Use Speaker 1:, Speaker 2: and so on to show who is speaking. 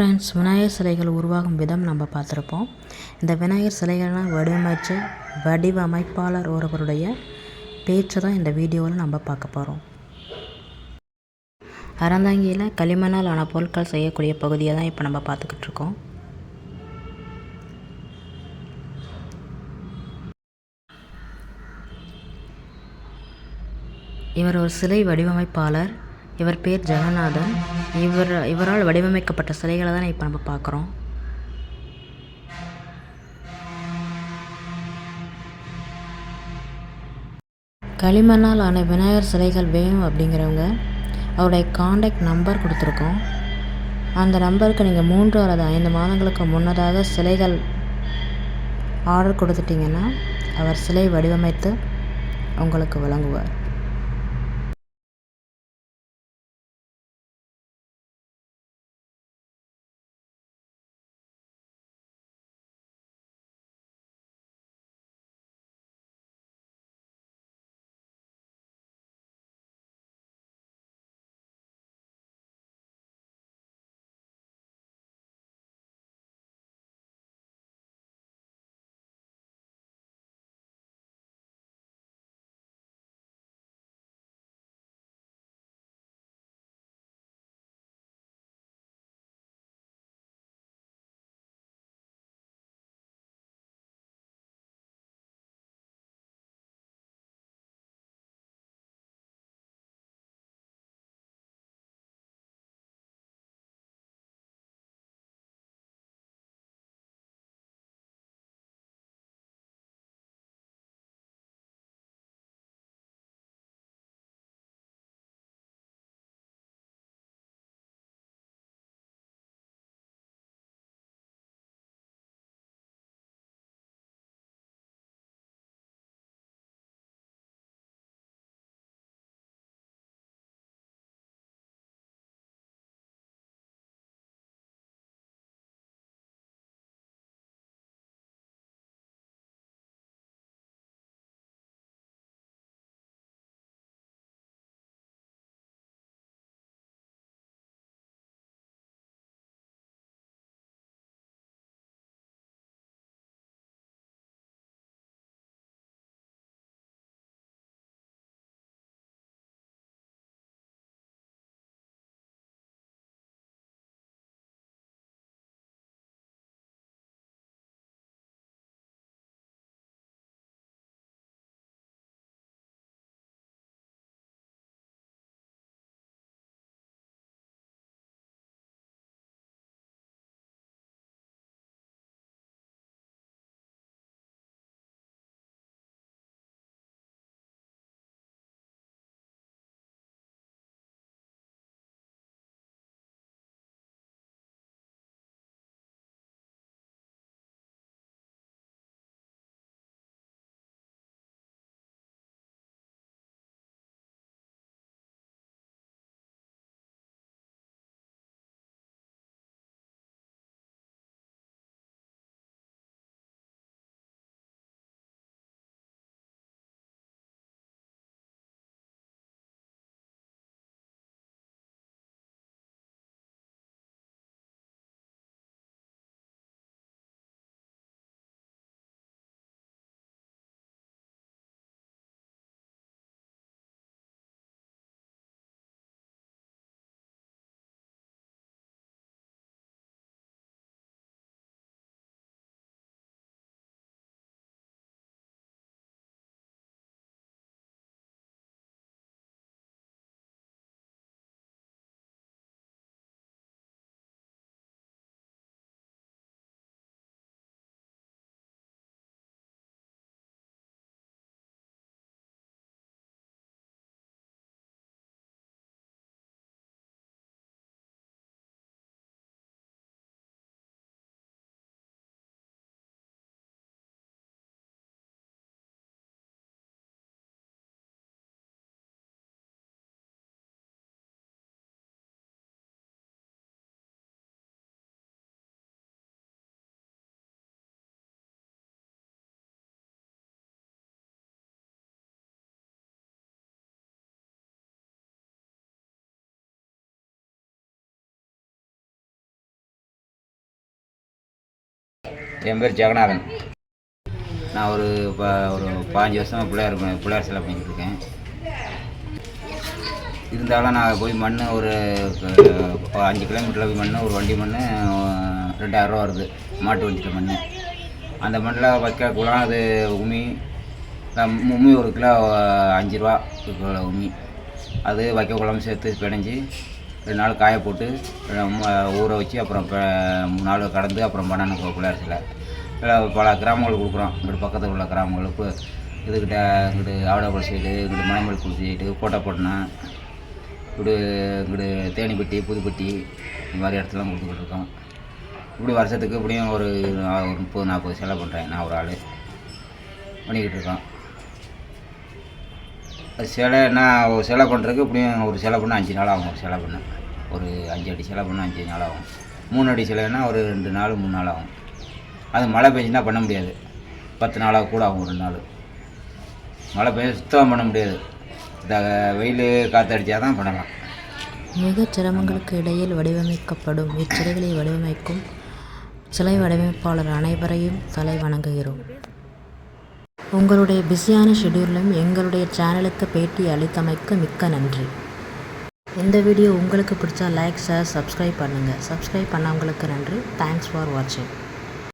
Speaker 1: Friends Vinayagar சிலைகள் உருவாகும் விதம் நம்ம பார்த்துருப்போம். இந்த விநாயகர் சிலைகள்லாம் வடிவமைச்ச வடிவமைப்பாளர் ஒருவருடைய பேச்சை தான் இந்த வீடியோவில் நம்ம பார்க்க போகிறோம் அறந்தாங்கியில் களிமண்ணால் ஆன பொருட்கள் செய்யக்கூடிய பகுதியை தான் இப்போ நம்ம பார்த்துக்கிட்டு இருக்கோம். இவர் ஒரு சிலை வடிவமைப்பாளர். இவர் பேர் ஜெகநாதன். இவர் இவரால் வடிவமைக்கப்பட்ட சிலைகளை தான் இப்போ நம்ம பார்க்குறோம். களிமண்ணால் ஆன விநாயகர் சிலைகள் வேணும் அப்படிங்கிறவங்க அவருடைய காண்டாக்ட் நம்பர் கொடுத்துருக்கோம். அந்த நம்பருக்கு நீங்கள் மூன்று அல்லது ஐந்து மாதங்களுக்கு முன்னதாக சிலைகள் ஆர்டர் கொடுத்துட்டிங்கன்னா அவர் சிலை வடிவமைத்து உங்களுக்கு வழங்குவார்.
Speaker 2: என் பேர் ஜெகநாதன். நான் ஒரு ப ஒரு பாஞ்சு வருஷமாக பிள்ளையார் பிள்ளையார் சிலை பண்ணிக்கிட்டு இருக்கேன். இருந்தாலும் நான் போய் மண் ஒரு அஞ்சு கிலோமீட்டரில் போய் மண் ஒரு வண்டி மண் ரெண்டாயிரரூவா வருது. மாட்டு வண்டியில் மண் அந்த மண்ணில் வைக்க குளம் அது உமி. உமி ஒரு கிலோ அஞ்சு ரூபா உமி. அது வைக்க குளம் சேர்த்து பிணைஞ்சி ரெண்டு நாள் காய போட்டு ஊற வச்சு அப்புறம் இப்போ மூணு நாள் கடந்து அப்புறம் பண்ணணும் பிள்ளையார் சிலை பல கிராமங்கள் கொடுக்குறோம். இங்கிட்டு பக்கத்தில் உள்ள கிராமங்களுக்கு இதுக்கிட்ட இங்கிட்டு ஆவடாபுரம் சைடு இங்கிட்டு மணமல்குடி சைடு கோட்டைப்பட்டினம் இப்படி இங்கிட்டு தேனிப்பட்டி புதுப்பட்டி இந்த மாதிரி இடத்துலாம் கொடுத்துக்கிட்டு இருக்கோம். இப்படி வருஷத்துக்கு இப்படியும் ஒரு ஒரு முப்பது நாற்பது செலவு பண்ணுறேன் நான் ஒரு ஆள். பண்ணிக்கிட்டு இருக்கோம். அது நான் ஒரு சிலை பண்ணுறதுக்கு இப்படியும் ஒரு சிலை பண்ண அஞ்சு நாள் ஆகும் ஒரு சிலை பண்ண. ஒரு அஞ்சு அடி சிலை பண்ண அஞ்சு நாள் ஆகும். மூணு அடி சிலைன்னா ஒரு ரெண்டு நாள் மூணு நாள் ஆகும். அது மழை பெஞ்சுன்னா பண்ண முடியாது. பத்து நாளாக கூட ஆகும் ஒரு நாள். மழை பெய்ஞ்சு சுத்தம் பண்ண முடியாது. இந்த வெயில் காற்றடிச்சா தான் பண்ணலாம்.
Speaker 1: மிகச் சிரமங்களுக்கு இடையில் வடிவமைக்கப்படும் இச்சிலைகளை வடிவமைக்கும் சிலை வடிவமைப்பாளர் அனைவரையும் தலை வணங்குகிறோம். உங்களுடைய பிஸியான ஷெட்யூலிலும் எங்களுடைய சேனலுக்கு பேட்டி அளித்தமைக்கு மிக்க நன்றி. இந்த வீடியோ உங்களுக்கு பிடிச்சா லைக் ஷேர் சப்ஸ்கிரைப் பண்ணுங்கள் சப்ஸ்கிரைப் பண்ணவங்களுக்கு நன்றி. தேங்க்ஸ் ஃபார் வாட்சிங்